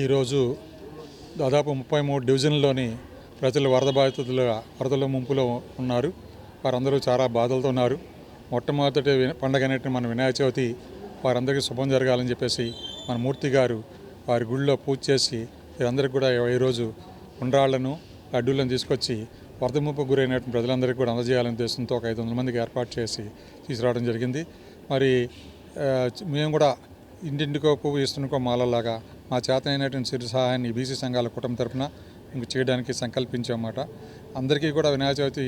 ఈరోజు దాదాపు ముప్పై మూడు డివిజన్లోని ప్రజలు వరద బాధితులుగా వరదల ముంపులో ఉన్నారు. వారందరూ చాలా బాధలతో ఉన్నారు. మొట్టమొదటి పండగ అనేటువంటి మన వినాయక చవితి వారందరికీ శుభం జరగాలని చెప్పేసి మన మూర్తి గారు వారి గుడిలో పూజ చేసి వీరందరికీ కూడా ఈరోజు ఉండ్రాళ్ళను లడ్డూలను తీసుకొచ్చి వరద ముంపు గురైనటువంటి ప్రజలందరికీ కూడా అందజేయాలనే ఉద్దేశంతో ఒక ఐదు వందల మందికి ఏర్పాటు చేసి తీసుకురావడం జరిగింది. మరి మేము కూడా ఇంటింటికో పువ్వు ఇస్తున్నకో మాలలాగా మా చేత అయినటువంటి సహాయాన్ని బీసీ సంఘాల కుటుంబం తరపున ఇంక చేయడానికి సంకల్పించామన్నమాట. అందరికీ కూడా వినాయక చవితి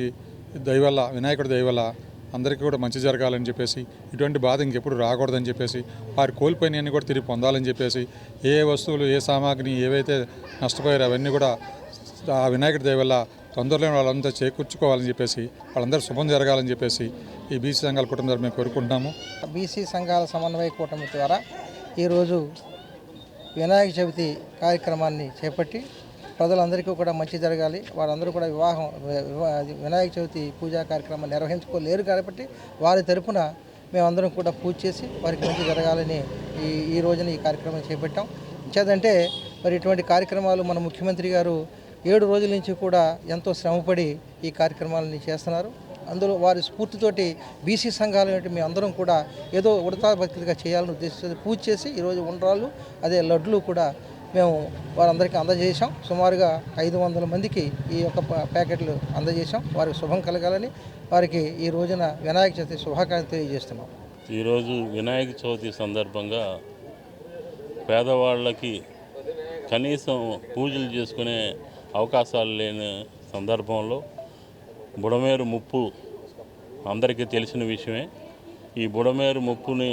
దయవల్ల వినాయకుడి దయవల్ల అందరికీ కూడా మంచి జరగాలని చెప్పేసి ఇటువంటి బాధ ఇంకెప్పుడు రాకూడదని చెప్పేసి వారి కోల్పోయినవన్నీ కూడా తిరిగి పొందాలని చెప్పేసి ఏ వస్తువులు ఏ సామాగ్రిని ఏవైతే నష్టపోయారో అవన్నీ కూడా ఆ వినాయకుడి దయవల్ల తొందరలో వాళ్ళంతా చేకూర్చుకోవాలని చెప్పేసి వాళ్ళందరూ శుభం జరగాలని చెప్పేసి ఈ బీసీ సంఘాల కుటుంబం తరపున మేము కోరుకుంటున్నాము. బీసీ సంఘాల సమన్వయ కూటమి ద్వారా ఈరోజు వినాయక చవితి కార్యక్రమాన్ని చేపట్టి ప్రజలందరికీ కూడా మంచి జరగాలి. వారందరూ కూడా వివాహం వినాయక చవితి పూజా కార్యక్రమం నిర్వహించుకోలేరు కాబట్టి వారి తరపున మేమందరం కూడా పూజ చేసి వారికి మంచి జరగాలని ఈ ఈ రోజున ఈ కార్యక్రమం చేపట్టాం. చేదంటే మరి ఇటువంటి కార్యక్రమాలు మన ముఖ్యమంత్రి గారు ఏడు రోజుల నుంచి కూడా ఎంతో శ్రమపడి ఈ కార్యక్రమాలని చేస్తున్నారు. అందులో వారి స్ఫూర్తితోటి బీసీ సంఘాలు ఏంటి మీ అందరం కూడా ఏదో ఉడతా భక్తిగా చేయాలని ఉద్దేశించి పూజ చేసి ఈరోజు ఉండరాలు అదే లడ్లు కూడా మేము వారందరికీ అందజేశాం. సుమారుగా ఐదు వందల మందికి ఈ యొక్క ప్యాకెట్లు అందజేశాం. వారికి శుభం కలగాలని వారికి ఈ రోజున వినాయక చవితి శుభాకాంక్షలు తెలియజేస్తున్నాం. ఈరోజు వినాయక చవితి సందర్భంగా పేదవాళ్ళకి కనీసం పూజలు చేసుకునే అవకాశాలు లేని సందర్భంలో బుడమేరు ముప్పు అందరికీ తెలిసిన విషయమే. ఈ బుడమేరు ముప్పుని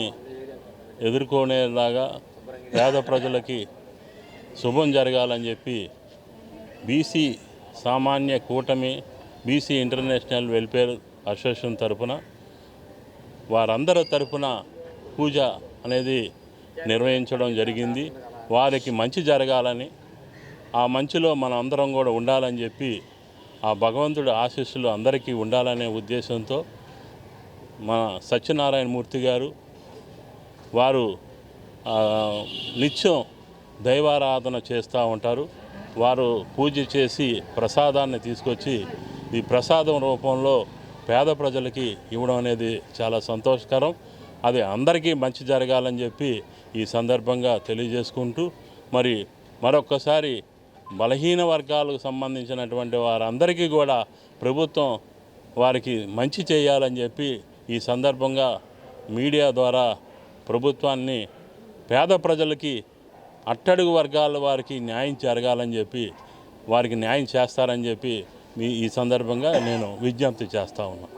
ఎదుర్కొనేలాగా పేద ప్రజలకి శుభం జరగాలని చెప్పి బీసీ సామాన్య కూటమి బీసీ ఇంటర్నేషనల్ వెల్ఫేర్ అసోసియేషన్ తరపున వారందరి తరపున పూజ అనేది నిర్వహించడం జరిగింది. వారికి మంచి జరగాలని ఆ మంచిలో మనం అందరం కూడా ఉండాలని చెప్పి ఆ భగవంతుడి ఆశీస్సులు అందరికీ ఉండాలనే ఉద్దేశంతో మన సత్యనారాయణ మూర్తి గారు వారు నిత్యం దైవారాధన చేస్తూ ఉంటారు. వారు పూజ చేసి ప్రసాదాన్ని తీసుకొచ్చి ఈ ప్రసాదం రూపంలో పేద ప్రజలకి ఇవ్వడం అనేది చాలా సంతోషకరం. అది అందరికీ మంచి జరగాలని చెప్పి ఈ సందర్భంగా తెలియజేసుకుంటూ మరి మరొక్కసారి బలహీన వర్గాలకు సంబంధించినటువంటి వారందరికీ కూడా ప్రభుత్వం వారికి మంచి చేయాలని చెప్పి ఈ సందర్భంగా మీడియా ద్వారా ప్రభుత్వాన్ని పేద ప్రజలకి అట్టడుగు వర్గాల వారికి న్యాయం జరగాలని చెప్పి వారికి న్యాయం చేస్తారని చెప్పి మీ ఈ సందర్భంగా నేను విజ్ఞప్తి చేస్తా ఉన్నాను